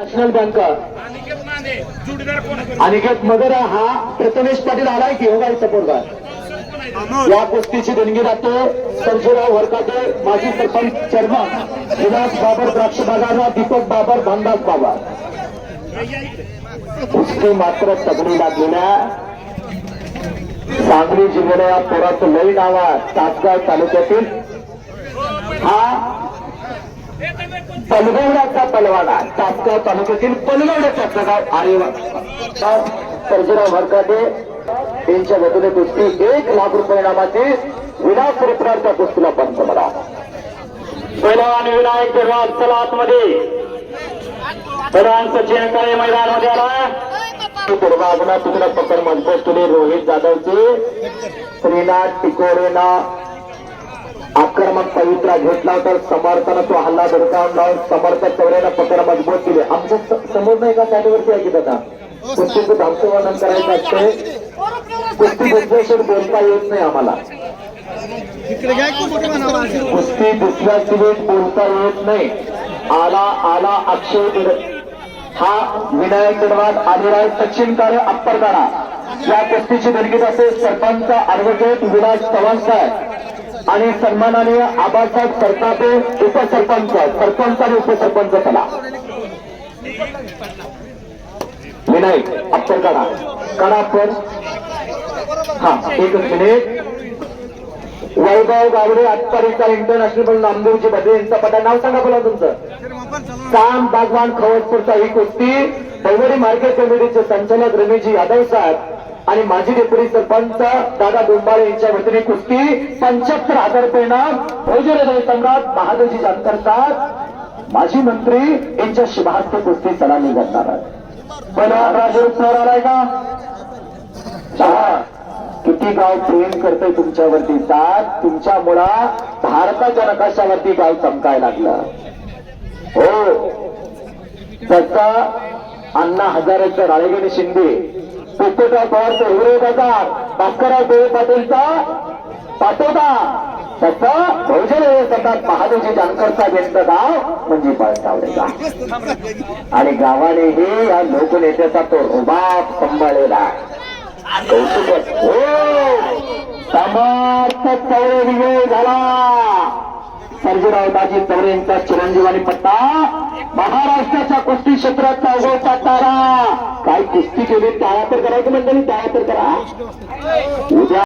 National bank. Aniket मगर हा. प्रथमेश पाटील आलाय की हो सपोर्टदार? या कुस्तीची देणगी जाते संजयराव वरकाटे माजी सरपंच चेअरमन विलास बाबर द्राक्ष बागाना दीपक बाबर भानदास बाबर. या इकडे. कुस्ती मात्र तगडी लागलेल्या सांगली जिल्ह्याला पोराचं लई नाव आहे. तासगाव तालुक्यातील हा पलगवड्याचा पलवाडा. तासगाव तालुक्यातील पलगवड्याचा प्रकार आणि सर्जीराव भरकाटे यांच्या वतीने कुस्ती एक लाख रुपये नामाची विनाश रुपयाच्या कुस्तीला पंच मला आणि विनायक देवाल चला आतमध्ये. प्रधान सचिन काळे मैदानामध्ये आला. पूर्वागुना तिकडे पकड मजबूत केली. रोहित जाधवची. श्रीनाथ टिकोरेना आक्रमक पवित्रा घेतला तर समर्थानं तो हल्ला धडकावून लावून समर्थ चौऱ्यानं पकड मजबूत केली. आमच्यासमोर नाही का साईडवरती आहे की दादा? कुस्तीचं धामचं वर्णन करायचं असते कुस्ती दुसऱ्याशी बोलता येत नाही आम्हाला. कुस्ती दुसऱ्या सिलीत बोलता येत नाही. आला आला अक्षय हा विनायक निर्वाद आदिराय सचिन काळे अप्परदारा. या कुस्तीची देणगीत असे सरपंच ऍडव्होकेट विलास चव्हाण साहेब. आणि सन्मानाने आबासाहेब सरतापे उपसरपंच सरपंच आणि उपसरपंच चला. विनायक अप्पर काढा. काढा पण हा एकच मिनिट. वैभव गावडे आटपारीचा इंटरनॅशनल नामदेवची बदले यांचा पटा नाव सांगा बोला तुमचं. काम बागवान खवसपूरचा ही कुस्ती. बैवडी मार्केट कमिटीचे संचालक रमेशजी यादव साहेब. आणि माजी डेप्युटी सरपंच दादा डोंबाळे यांच्या वतीने कुस्ती पंच्याहत्तर हजार रुपयेनं भोजन सम्राट बहादूरजी जानकरतात माजी मंत्री यांच्या शुभास्ते कुस्ती सलामी करणार आहेत. पहिला राजू सर आलाय का? किती गाव प्रेम करतय तुमच्यावरती. सात तुमच्यामुळं भारताच्या नकाशावरती गाव चमकाय लागलं. हो. त्याचा अण्णा हजारेचं राळेगणी शिंदे पोपटराव पवारचा हिरो हजार भास्करराव देवे पाटीलचा पाटोदा तसं बहुजन सतत महादेवजी जानकरचा साहेब गाव म्हणजे पळसावडेचा आणि गावाने हे या लोकनेत्याचा तो रुबाब सांभाळलेला आहे. कौतुक हो! समर्थ चौरे विजय झाला. सर्जीरावदाजी चौरे यांचा चिरंजीवानी आणि पट्टा महाराष्ट्राच्या कुस्ती क्षेत्राचा उगवता तारा. कुस्ती केली त्याला तर करायचं मंडळी त्याला तर करा. उद्या